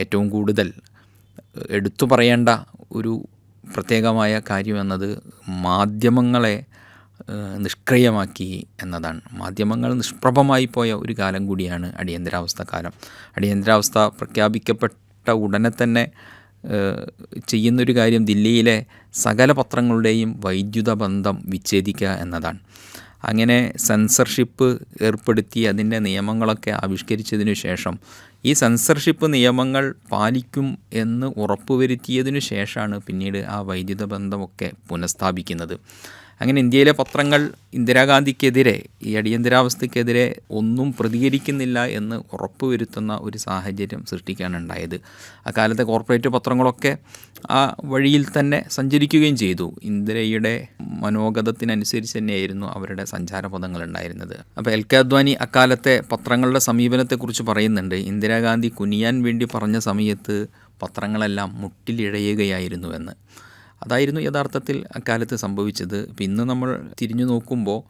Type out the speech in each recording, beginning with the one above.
ഏറ്റവും കൂടുതൽ എടുത്തു പറയേണ്ട ഒരു പ്രത്യേകമായ കാര്യം എന്നത് മാധ്യമങ്ങളെ നിഷ്ക്രിയമാക്കി എന്നതാണ്. മാധ്യമങ്ങൾ നിഷ്പ്രഭമായി പോയ ഒരു കാലം കൂടിയാണ് അടിയന്തരാവസ്ഥ കാലം. അടിയന്തരാവസ്ഥ പ്രഖ്യാപിക്കപ്പെട്ട ഉടനെ തന്നെ ചെയ്യുന്നൊരു കാര്യം ദില്ലിയിലെ സകല പത്രങ്ങളുടെയും വൈദ്യുത ബന്ധം വിച്ഛേദിക്കുക എന്നതാണ്. അങ്ങനെ സെൻസർഷിപ്പ് ഏർപ്പെടുത്തി അതിന്റെ നിയമങ്ങളൊക്കെ ആവിഷ്കരിച്ചതിനു ശേഷം ഈ സെൻസർഷിപ്പ് നിയമങ്ങൾ പാലിക്കും എന്ന് ഉറപ്പുവരുത്തിയതിനു ശേഷമാണ് പിന്നീട് ആ വൈദ്യുത ബന്ധമൊക്കെ പുനഃസ്ഥാപിക്കുന്നത്. അങ്ങനെ ഇന്ത്യയിലെ പത്രങ്ങൾ ഇന്ദിരാഗാന്ധിക്കെതിരെ ഈ അടിയന്തരാവസ്ഥയ്ക്കെതിരെ ഒന്നും പ്രതികരിക്കുന്നില്ല എന്ന് ഉറപ്പുവരുത്തുന്ന ഒരു സാഹചര്യം സൃഷ്ടിക്കാനുണ്ടായത് അക്കാലത്തെ കോർപ്പറേറ്റ് പത്രങ്ങളൊക്കെ ആ വഴിയിൽ തന്നെ സഞ്ചരിക്കുകയും ചെയ്തു. ഇന്ദിരയുടെ മനോഗതത്തിനനുസരിച്ച് തന്നെയായിരുന്നു അവരുടെ സഞ്ചാരപഥങ്ങൾ ഉണ്ടായിരുന്നത് അപ്പോൾ എൽ കെ അദ്വാനി അക്കാലത്തെ പത്രങ്ങളുടെ സമീപനത്തെക്കുറിച്ച് പറയുന്നുണ്ട്. ഇന്ദിരാഗാന്ധി കുനിയാൻ വേണ്ടി പറഞ്ഞ സമയത്ത് പത്രങ്ങളെല്ലാം മുട്ടിലിഴയുകയായിരുന്നുവെന്ന് അതായിരുന്നു യഥാർത്ഥത്തിൽ അക്കാലത്ത് സംഭവിച്ചത്. ഇന്ന് നമ്മൾ തിരിഞ്ഞു നോക്കുമ്പോൾ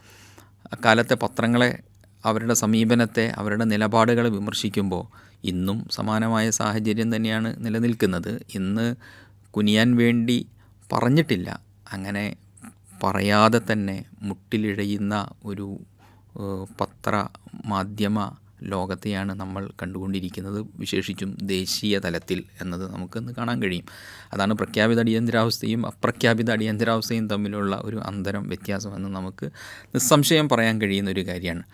അക്കാലത്തെ പത്രങ്ങളെ അവരുടെ സമീപനത്തെ അവരുടെ നിലപാടുകളെ വിമർശിക്കുമ്പോൾ ഇന്നും സമാനമായ സാഹചര്യം തന്നെയാണ് നിലനിൽക്കുന്നത്. ഇന്ന് കുനിയാൻ വേണ്ടി പറഞ്ഞിട്ടില്ല. അങ്ങനെ പറയാതെ തന്നെ മുട്ടിലിഴയുന്ന ഒരു പത്ര മാധ്യമ ലോകത്തെയാണ് നമ്മൾ കണ്ടുകൊണ്ടിരിക്കുന്നത്. വിശേഷിച്ചും ദേശീയ തലത്തിൽ എന്നത് നമുക്കിന്ന് കാണാൻ കഴിയും. അതാണ് പ്രഖ്യാപിത അടിയന്തരാവസ്ഥയും അപ്രഖ്യാപിത അടിയന്തരാവസ്ഥയും തമ്മിലുള്ള ഒരു അന്തരം വ്യത്യാസമെന്ന് നമുക്ക് നിസ്സംശയം പറയാൻ കഴിയുന്ന ഒരു കാര്യമാണ്.